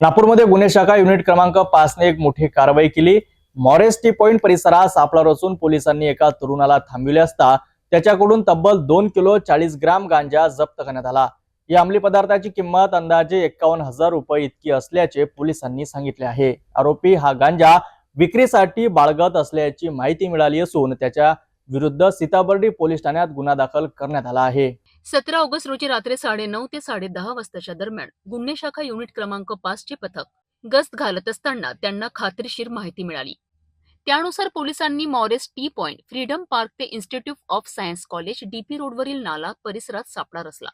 नागपूरमध्ये गुन्हे शाखा युनिट क्रमांक पाचने एक मोठी कारवाई केली. मॉरेस्टी पॉइंट परिसरात सापळा रचून पोलिसांनी एका तरुणाला थांबविले असता त्याच्याकडून तब्बल दोन किलो चाळीस ग्राम गांजा जप्त करण्यात आला. या अंमली पदार्थाची किंमत अंदाजे एक्कावन्न हजार रुपये इतकी असल्याचे पोलिसांनी सांगितले आहे. आरोपी हा गांजा विक्रीसाठी बाळगत असल्याची माहिती मिळाली असून त्याच्या विरुद्ध सीताबर्डी पोलीस ठाण्यात गुन्हा दाखल करण्यात आला आहे. सतरा ऑगस्ट रोजी रात्री साडेनऊ ते साडेदहा वाजताच्या दरम्यान गुन्हे शाखा युनिट क्रमांक पाच चे पथक गस्त घालत असताना त्यांना खात्रीशीर माहिती मिळाली. त्यानुसार पोलिसांनी Morris T point Freedom Park ते institute of science college DP रोडवरील नाला परिसरात सापडा रचला.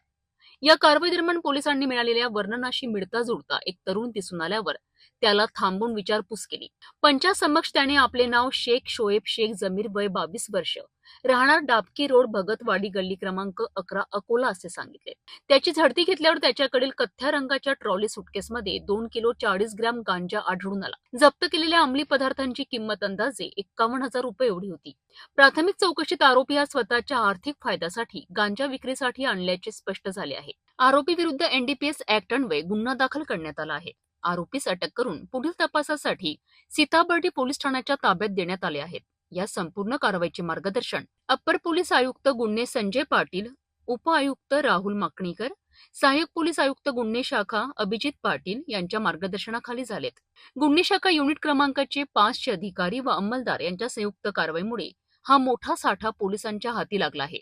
या कारवाई दरम्यान पोलिसांनी मिळालेल्या वर्णनाशी मिळता जुळता एक तरुण दिसून आल्यावर त्याला थांबून विचारपूस केली. पंचासमक्ष त्याने आपले नाव शेख शोएब शेख जमीर वय बावीस वर्ष. राहणार डाबकी रोड भगतवाडी गल्ली क्रमांक अकरा अकोला असे सांगितले. त्याची झडती घेतल्यावर त्याच्याकडील कथ्या रंगाच्या ट्रॉली सुटकेसमध्ये दोन किलो चाळीस ग्रॅम गांजा आढळून आला. जप्त केलेल्या अंमली पदार्थांची किंमत अंदाजे एक्कावन्न हजार रुपये एवढी होती. प्राथमिक चौकशीत आरोपी हा स्वतःच्या आर्थिक फायद्यासाठी गांजा विक्रीसाठी आणल्याचे स्पष्ट झाले आहे. आरोपी विरुद्ध एनडीपीएस ऍक्ट अन्वये गुन्हा दाखल करण्यात आला आहे. आरोपीस अटक करून पुढील तपासासाठी सीताबर्डी पोलीस ठाण्याच्या ताब्यात देण्यात आले आहेत. या संपूर्ण कारवाईचे मार्गदर्शन अप्पर पोलीस आयुक्त गुन्हे संजय पाटील उपआयुक्त राहुल माकणीकर सहाय्यक पोलीस आयुक्त गुन्हे शाखा अभिजित पाटील यांच्या मार्गदर्शनाखाली झालेत. गुन्हे शाखा युनिट क्रमांकाचे पाचशे अधिकारी व अंमलदार यांच्या संयुक्त कारवाईमुळे हा मोठा साठा पोलिसांच्या हाती लागला आहे.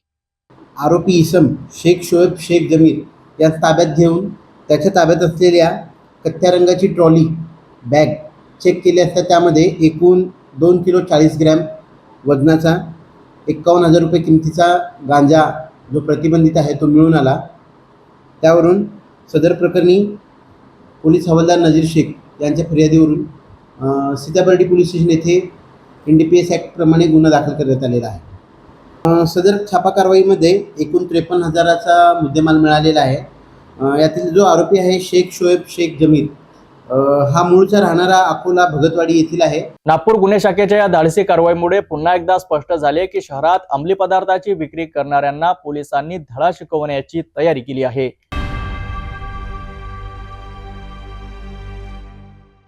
आरोपी इसम शेख शोएब शेख जमीर या ताब्यात घेऊन त्याच्या ताब्यात असलेल्या कथ्या रंगाची ट्रॉली बॅग चेक केली असता त्यामध्ये एकूण दोन किलो चाळीस ग्रॅम वजनाचा एक्कावन्न हजार रुपये किमतीचा गांजा जो प्रतिबंधित आहे तो मिळून आला. त्यावरून सदर प्रकरणी पोलीस हवालदार नजीर शेख यांच्या फिर्यादीवरून सीताबर्डी पोलीस स्टेशन येथे एन डी पी एस ॲक्टप्रमाणे गुन्हा दाखल करण्यात आलेला आहे. सदर छापा कारवाईमध्ये एकूण त्रेपन्न हजाराचा मुद्देमाल मिळालेला आहे. यातील जो आरोपी आहे शेख शोएब शेख जमीर हा मूळचा राहणारा अकोला भगतवाडी येथील आहे. नागपूर गुन्हे शाखेच्या या धाडसी कारवाईमुळे पुन्हा एकदा स्पष्ट झाले की शहरात अंमली पदार्थाची विक्री करणाऱ्यांना पोलिसांनी धडा शिकवण्याची तयारी केली आहे.